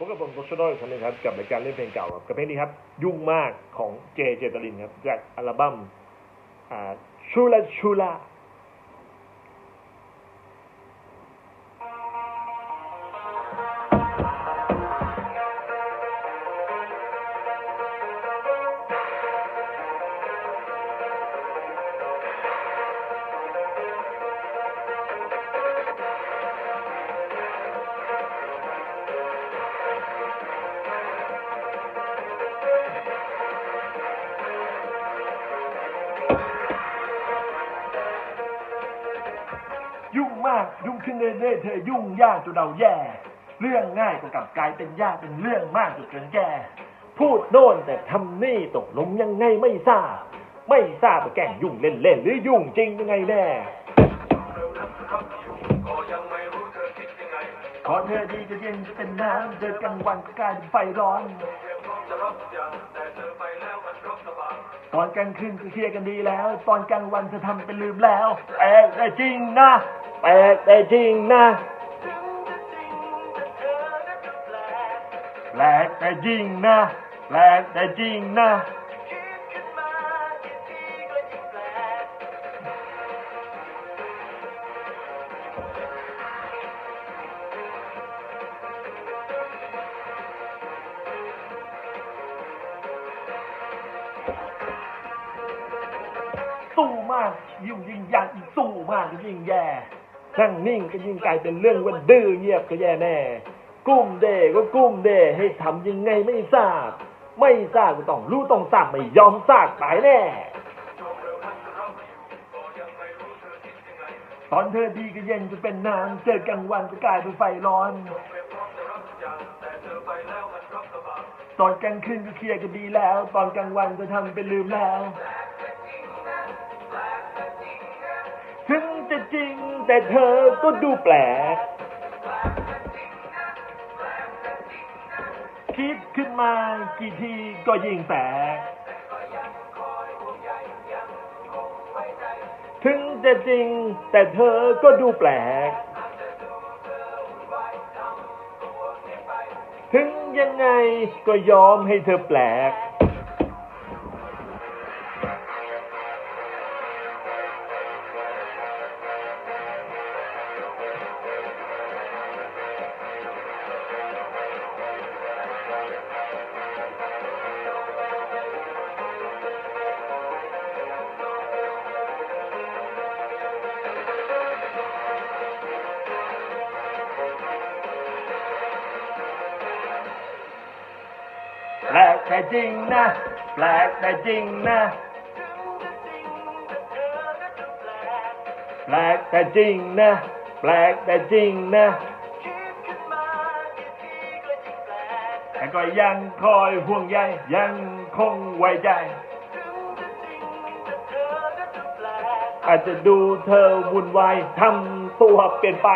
พบกับผมโคชโดยคนหนึงครับกับรายการเล่นเพลงเก่าครับกับเพลงนี้ครับ ยุ่งมากของเจเจตลินครับจากอัลบั้มอ่าชูลาชูลา มากยุ่งขึ้นเรื่อยๆเธอยุ่งยากจนเราแย่ เรื่องง่ายก็กลับกลายเป็นยากเป็นเรื่องมากจนเกินแก่พูดโน่นแต่ทำนี่ตกลงยังไงไม่ทราบ ไม่ทราบว่าแกล้งยุ่งเล่นๆหรือยุ่งจริงยังไงแน่ขอเธอดีจะเย็นจะเป็นน้ำเดินกลางวันกลายเป็นไฟร้อน ตอนกลางคืนก็เคลียร์กันดีแล้ว ตอนกลางวันจะทำเป็นลืมแล้วแปลกแต่จริงนะแปลกแต่จริงนะแปลกแต่จริงนะแปลกแต่จริงนะ มากยิ่งยิ่งยากยิ่งสู้มากก็ยิ่งแย่นั่งนิ่งก็ยิ่งกลายเป็นเรื่องว่าดื้อเงียบก็แย่แน่ กุ้มเดก็กุ้มเดให้ทำยังไงไม่ทราบ ไม่ทราบก็ต้องรู้ต้องทราบไม่ยอมทราบตายแน่ตอนเธอดีก็เย็นจะเป็นน้ำเจอกลางวันก็กลายเป็นไฟร้อนตอนกลางคืนก็เคลียร์กันดีแล้ว ตอนกลางวันก็ทำเป็นลืมแล้ว จริง แต่เธอก็ดูแปลก คิดขึ้นมากี่ทีก็ยิ่งแปลก ถึงจะจริง แต่เธอก็ดูแปลก ถึงยังไงก็ยอมให้เธอแปลก แปลกแต่จริงนะ แปลกแต่จริงนะ แปลกแต่จริงนะ แปลกแต่จริงนะแต่ก็ยังคอยห่วงใยยังคงไว้ใจอาจจะดูเธอวุ่นวายทำตัวเปลี่ยนไป